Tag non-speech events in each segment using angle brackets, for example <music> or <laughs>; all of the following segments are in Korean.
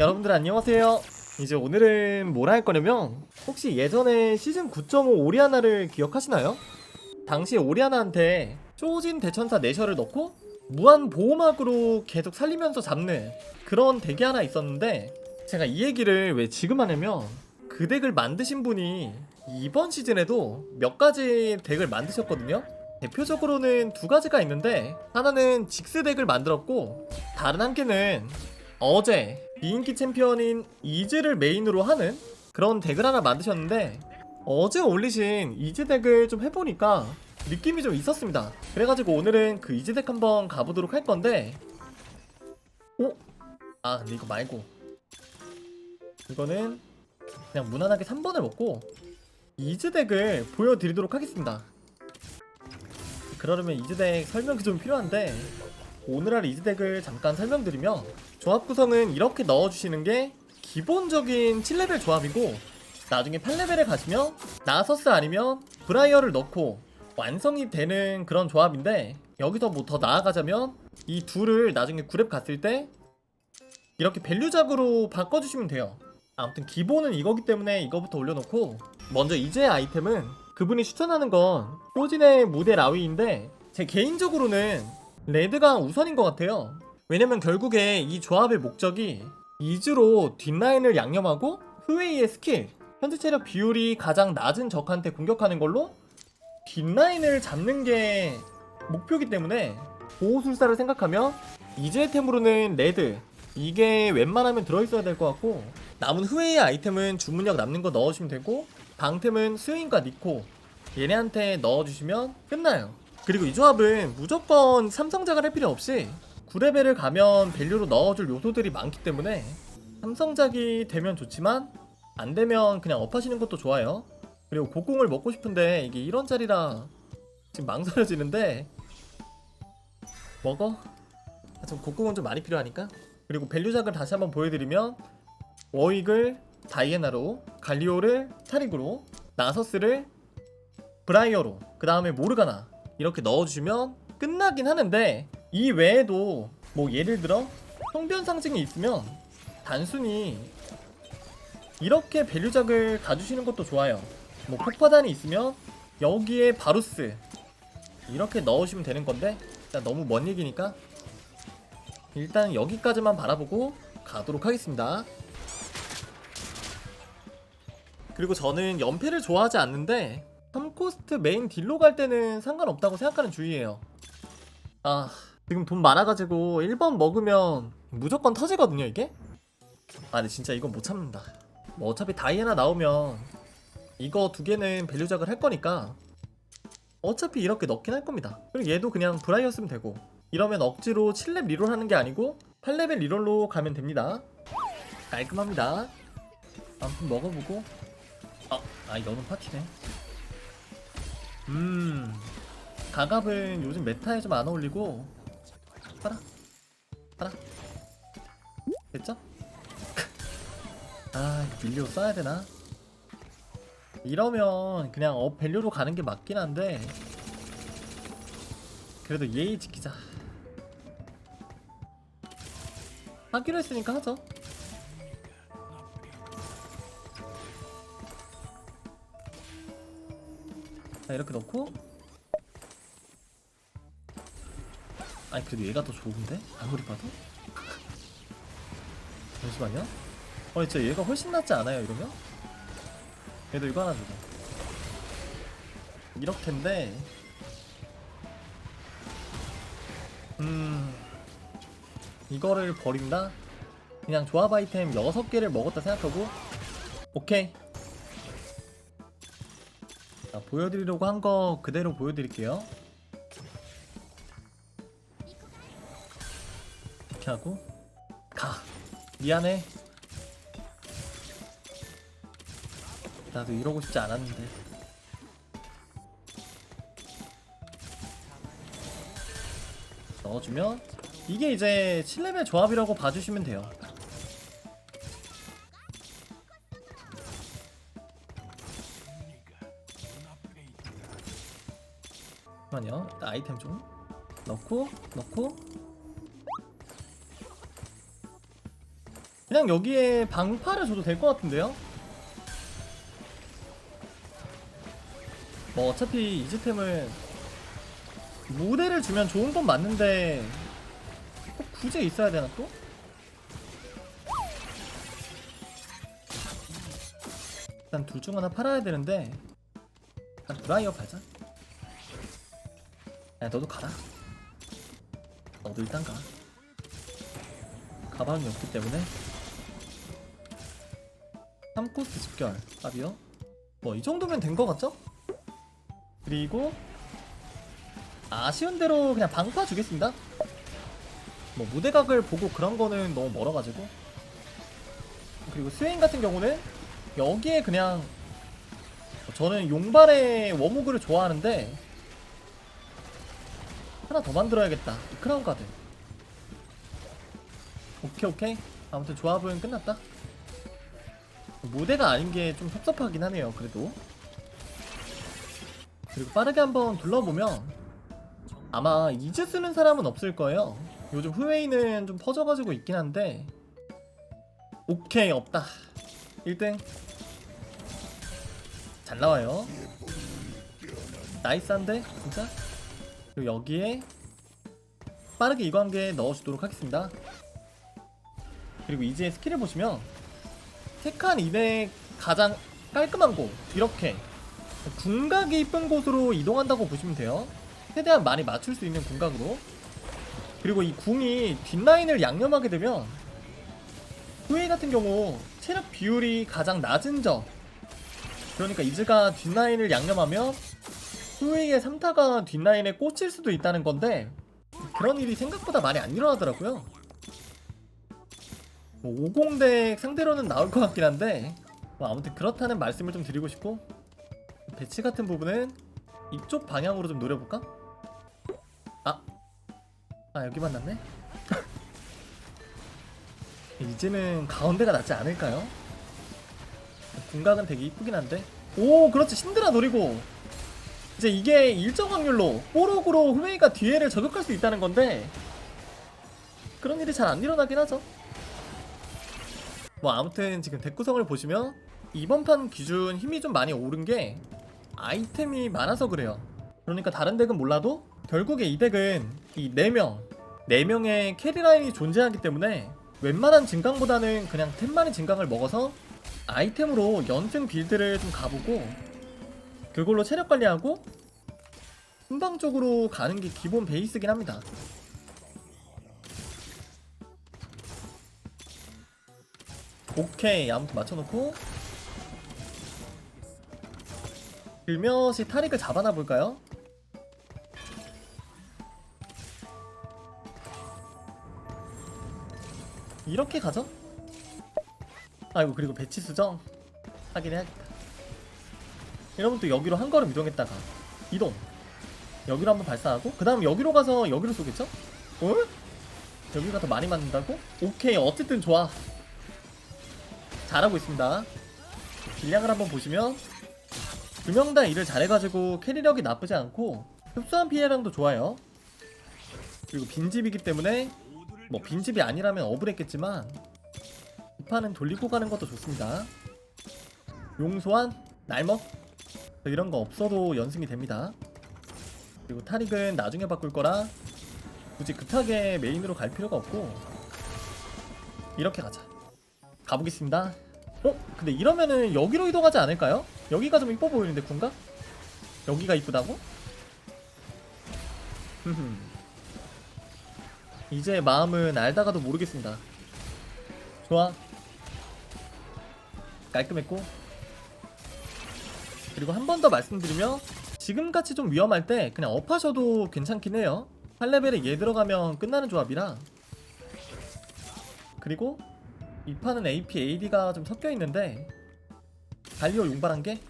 여러분들 안녕하세요. 이제 오늘은 뭘 할 거냐면 혹시 예전에 시즌 9.5 오리아나를 기억하시나요? 당시 오리아나한테 쪼진 대천사 내셔를 넣고 무한 보호막으로 계속 살리면서 잡는 그런 덱이 하나 있었는데 제가 이 얘기를 왜 지금 하냐면 그 덱을 만드신 분이 이번 시즌에도 몇 가지 덱을 만드셨거든요. 대표적으로는 두 가지가 있는데 하나는 직스 덱을 만들었고 다른 한 개는 어제 비인기 챔피언인 이즈를 메인으로 하는 그런 덱을 하나 만드셨는데 어제 올리신 이즈 덱을 좀 해보니까 느낌이 좀 있었습니다. 그래가지고 오늘은 그 이즈 덱 한번 가보도록 할 건데 오? 아 근데 이거 말고 이거는 그냥 무난하게 3번을 먹고 이즈 덱을 보여드리도록 하겠습니다. 그러려면 이즈 덱 설명이 좀 필요한데 오늘 할 이즈 덱을 잠깐 설명드리면 조합 구성은 이렇게 넣어주시는 게 기본적인 7레벨 조합이고 나중에 8레벨에 가시면 나서스 아니면 브라이어를 넣고 완성이 되는 그런 조합인데 여기서 뭐 더 나아가자면 이 둘을 나중에 9렙 갔을 때 이렇게 밸류작으로 바꿔주시면 돼요. 아무튼 기본은 이거기 때문에 이거부터 올려놓고 먼저 이제 아이템은 그분이 추천하는 건 호진의 무대 라위인데 제 개인적으로는 레드가 우선인 것 같아요. 왜냐면 결국에 이 조합의 목적이 이즈로 뒷라인을 양념하고 흐웨이의 스킬 현재 체력 비율이 가장 낮은 적한테 공격하는 걸로 뒷라인을 잡는 게 목표이기 때문에 보호술사를 생각하면 이즈의 템으로는 레드 이게 웬만하면 들어있어야 될 것 같고 남은 후웨이 아이템은 주문력 남는 거 넣어주시면 되고 방템은 스윙과 니코 얘네한테 넣어주시면 끝나요 그리고 이 조합은 무조건 삼성작을 할 필요 없이 9레벨을 가면 밸류로 넣어줄 요소들이 많기 때문에 삼성작이 되면 좋지만 안 되면 그냥 업하시는 것도 좋아요 그리고 곡궁을 먹고 싶은데 이게 1원짜리라 지금 망설여지는데 먹어? 아, 좀 곡궁은 좀 많이 필요하니까 그리고 밸류작을 다시 한번 보여드리면 워익을 다이애나로 갈리오를 타릭으로 나서스를 브라이어로 그 다음에 모르가나 이렇게 넣어주시면 끝나긴 하는데 이 외에도 뭐 예를 들어 형변 상징이 있으면 단순히 이렇게 밸류작을 가주시는 것도 좋아요. 뭐 폭파단이 있으면 여기에 바루스 이렇게 넣으시면 되는 건데 일단 너무 먼 얘기니까 일단 여기까지만 바라보고 가도록 하겠습니다. 그리고 저는 연패를 좋아하지 않는데 3 코스트 메인 딜로 갈 때는 상관없다고 생각하는 주의예요. 아 지금 돈 많아가지고 1번 먹으면 무조건 터지거든요 이게? 아 근데 진짜 이건 못 참는다. 뭐 어차피 다이애나 나오면 이거 두 개는 밸류작을 할 거니까 어차피 이렇게 넣긴 할 겁니다. 그리고 얘도 그냥 브라이어 쓰면 되고. 이러면 억지로 7렙 리롤 하는 게 아니고 8레벨 리롤로 가면 됩니다. 깔끔합니다. 아무튼 먹어보고. 아, 아 너는 파티네 음 가갑은 요즘 메타에 좀 안 어울리고. 봐라 봐라. 됐죠? <laughs> 아 밀리오 써야 되나? 이러면 그냥 업 밸류로 가는 게 맞긴 한데. 그래도 예의 지키자. 하기로 했으니까 하죠 자 이렇게 넣고 아니 그래도 얘가 더 좋은데? 아무리 봐도? <laughs> 잠시만요 어 진짜 얘가 훨씬 낫지 않아요 이러면? 얘도 이거 하나 주고 이렇텐데 음 이거를 버린다? 그냥 조합 아이템 6개를 먹었다 생각하고 오케이 자, 보여드리려고 한 거 그대로 보여드릴게요. 이렇게 하고 가. 미안해. 나도 이러고 싶지 않았는데. 넣어주면 이게 이제 7레벨 조합이라고 봐주시면 돼요 잠깐만요 아이템 좀 넣고 넣고 그냥 여기에 방파를 줘도 될 것 같은데요? 뭐 어차피 이즈템을 무대를 주면 좋은 건 맞는데 꼭 굳이 있어야 되나 또? 일단 둘 중 하나 팔아야 되는데 일단 드라이어 팔자 야 너도 가라. 너도 일단 가. 가방이 없기 때문에. 3코스트 집결. 답이요? 뭐 이 정도면 된 거 같죠? 그리고 아쉬운 대로 그냥 방파 주겠습니다. 뭐 무대각을 보고 그런 거는 너무 멀어가지고. 그리고 스웨인 같은 경우는 여기에 그냥 저는 용발의 워무그를 좋아하는데 하나 더 만들어야겠다. 이 크라운 카드. 오케이 오케이. 아무튼 조합은 끝났다. 무대가 아닌 게 좀 섭섭하긴 하네요 그래도. 그리고 빠르게 한번 둘러보면 아마 이즈 쓰는 사람은 없을 거예요. 요즘 후웨이는 좀 퍼져가지고 있긴 한데. 오케이 없다. 1등. 잘 나와요. 나이스한데 진짜 그리고 여기에 빠르게 개 넣어주도록 하겠습니다. 그리고 이제 스킬을 보시면 테칸 200 가장 깔끔한 곳 이렇게 궁각이 이쁜 곳으로 이동한다고 보시면 돼요. 최대한 많이 맞출 수 있는 궁각으로. 그리고 이 궁이 뒷라인을 양념하게 되면 후웨이 같은 경우 체력 비율이 가장 낮은 점. 그러니까 이즈가 뒷라인을 양념하면 후웨이의 3타가 뒷라인에 꽂힐 수도 있다는 건데 그런 일이 생각보다 많이 안 일어나더라고요 뭐 50대 상대로는 나올 것 같긴 한데 뭐 아무튼 그렇다는 말씀을 좀 드리고 싶고 배치 같은 부분은 이쪽 방향으로 좀 노려볼까? 아, 아 여기 만났네. <laughs> 이제는 가운데가 낫지 않을까요? 궁각은 되게 이쁘긴 한데 오 그렇지 신드라 노리고 이제 이게 일정 확률로 뽀록으로 후웨이가 뒤에를 저격할 수 있다는 건데 그런 일이 잘 안 일어나긴 하죠 뭐 아무튼 지금 덱 구성을 보시면 이번 판 기준 힘이 좀 많이 오른 게 아이템이 많아서 그래요. 그러니까 다른 덱은 몰라도 결국에 이 덱은 이 4명, 4명의 캐리라인이 존재하기 때문에 웬만한 진강보다는 그냥 템만의 진강을 먹어서 아이템으로 연승 빌드를 좀 가보고 그걸로 체력 관리하고 순방적으로 가는 게 기본 베이스긴 합니다. 오케이 아무튼 맞춰놓고 들며시 타릭을 잡아나 볼까요? 이렇게 가죠? 아이고 그리고 배치 수정 하긴 해야겠다 여러분 또 여기로 한 걸음 이동했다가 이동 여기로 한번 발사하고 그 다음 여기로 가서 여기로 쏘겠죠? 어? 여기가 더 많이 맞는다고? 오케이 어쨌든 좋아 잘하고 있습니다 질량을 한번 보시면 두 명 다 일을 잘해가지고 캐리력이 나쁘지 않고 흡수한 피해량도 좋아요 그리고 빈집이기 때문에 뭐 빈집이 아니라면 억울했겠지만 이 판은 돌리고 가는 것도 좋습니다 용소환 날먹 이런 거 없어도 연승이 됩니다 그리고 타릭은 나중에 바꿀 거라 굳이 급하게 메인으로 갈 필요가 없고 이렇게 가자 가보겠습니다 어? 근데 이러면은 여기로 이동하지 않을까요? 여기가 좀 이뻐 보이는데 군가? 여기가 이쁘다고? 이제 마음은 알다가도 모르겠습니다 좋아 깔끔했고 그리고 한 번 더 말씀드리면 지금같이 좀 위험할 때 그냥 업하셔도 괜찮긴 해요 8레벨에 얘 들어가면 끝나는 조합이라 그리고 이 판은 AP, AD가 좀 섞여 있는데 갈리오 용발한 게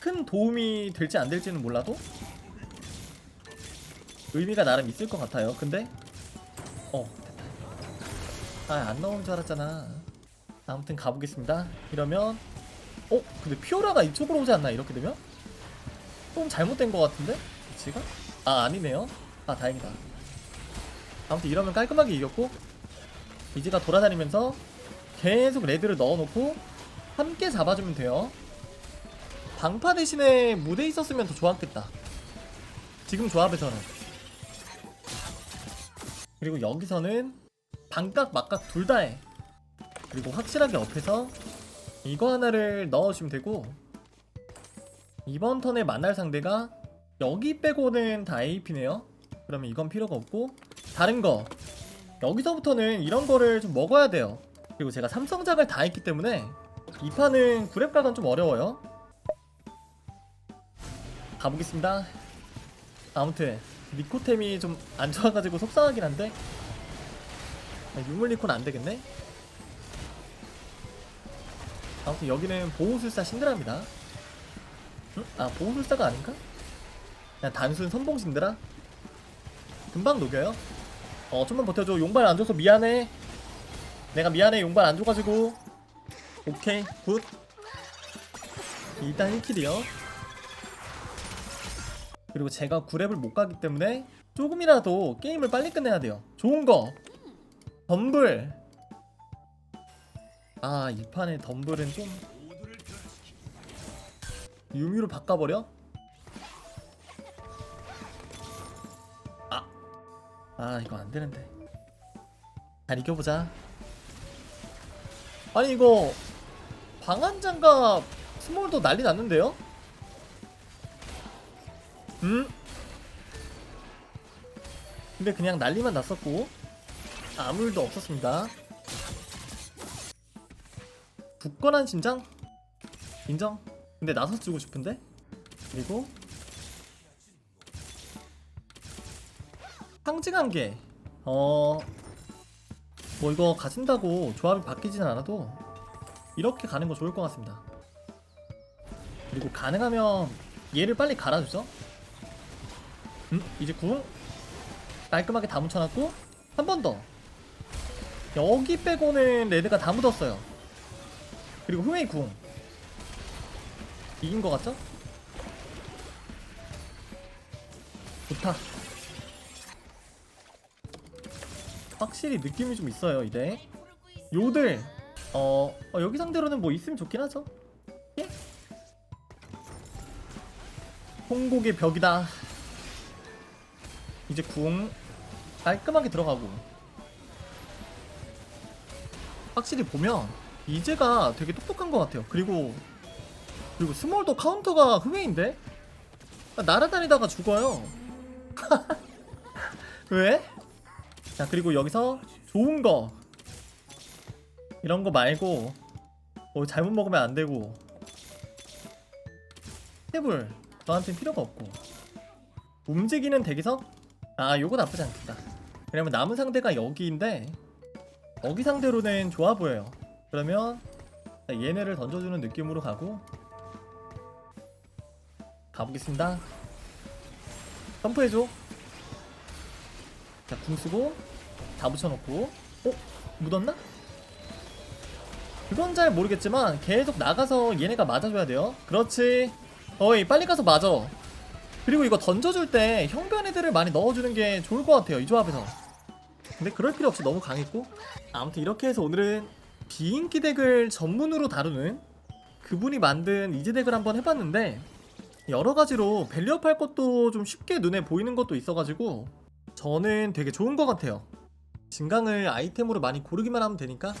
큰 도움이 될지 안 될지는 몰라도 의미가 나름 있을 것 같아요. 근데 어 됐다. 아안 나오는 줄 알았잖아. 아무튼 가보겠습니다. 이러면 어 근데 피오라가 이쪽으로 오지 않나 이렇게 되면 조금 잘못된 것 같은데 위치가 아 아니네요. 아 다행이다. 아무튼 이러면 깔끔하게 이겼고 이지가 돌아다니면서 계속 레드를 넣어놓고 함께 잡아주면 돼요. 방파 대신에 무대 있었으면 더 좋았겠다. 지금 조합에서는. 그리고 여기서는 반각 막각 둘 다 해. 그리고 확실하게 옆에서 이거 하나를 넣어주면 되고 이번 턴에 만날 상대가 여기 빼고는 다 AP네요. 그러면 이건 필요가 없고 다른 거 여기서부터는 이런 거를 좀 먹어야 돼요. 그리고 제가 삼성작을 다 했기 때문에 이 판은 구랩각은 좀 어려워요. 가보겠습니다. 아무튼 니코템이 좀 안 좋아가지고 속상하긴 한데 아, 유물 니코는 안 되겠네. 아무튼 여기는 보호술사 신드라입니다. 응? 아 보호술사가 아닌가? 그냥 단순 선봉 신드라? 금방 녹여요. 어 좀만 버텨줘. 용발 안 줘서 미안해. 내가 미안해. 용발 안 줘가지고. 오케이 굿. 일단 1킬이요. 그리고 제가 9렙을 못 가기 때문에 조금이라도 게임을 빨리 끝내야 돼요. 좋은 거. 덤블. 아, 이 판의 덤블은 좀 유미로 바꿔버려? 아, 아 이거 안 되는데. 잘 이겨보자. 아니 이거 방한장갑 스몰도 난리 났는데요? 음? 근데 그냥 난리만 났었고 아무 일도 없었습니다. 굳건한 심장? 인정? 근데 나서 주고 싶은데? 그리고 상징한 게 어... 뭐 이거 가진다고 조합이 바뀌진 않아도 이렇게 가는 거 좋을 것 같습니다. 그리고 가능하면 얘를 빨리 갈아주죠. 음? 이제 궁 깔끔하게 다 묻혀놨고 한 번 더. 여기 빼고는 레드가 다 묻었어요. 그리고 후웨이 궁 이긴 것 같죠? 좋다. 확실히 느낌이 좀 있어요 이제. 요들 어, 어, 여기 상대로는 뭐 있으면 좋긴 하죠. 예? 홍곡의 벽이다. 이제 궁 깔끔하게 들어가고 확실히 보면 이제가 되게 똑똑한 것 같아요. 그리고 그리고 스몰도 카운터가 흐웨인데 날아다니다가 죽어요. <laughs> 왜? 자 그리고 여기서 좋은 거 이런 거 말고 뭐 잘못 먹으면 안 되고 탭을 너한테는 필요가 없고 움직이는 대기석? 아 요거 나쁘지 않겠다 왜냐면 남은 상대가 여기인데 여기 상대로는 좋아 보여요 그러면 얘네를 던져주는 느낌으로 가고 가보겠습니다. 점프해줘. 자궁 쓰고 다 붙여놓고. 어? 묻었나? 그건 잘 모르겠지만 계속 나가서 얘네가 맞아줘야 돼요. 그렇지. 어이 빨리 가서 맞아. 그리고 이거 던져줄 때 형변 애들을 많이 넣어주는 게 좋을 것 같아요 이 조합에서. 근데 그럴 필요 없이 너무 강했고. 아무튼 이렇게 해서 오늘은 비인기 덱을 전문으로 다루는 그분이 만든 이지 덱을 한번 해봤는데 여러 가지로 밸류업 할 것도 좀 쉽게 눈에 보이는 것도 있어가지고 저는 되게 좋은 것 같아요. 진강을 아이템으로 많이 고르기만 하면 되니까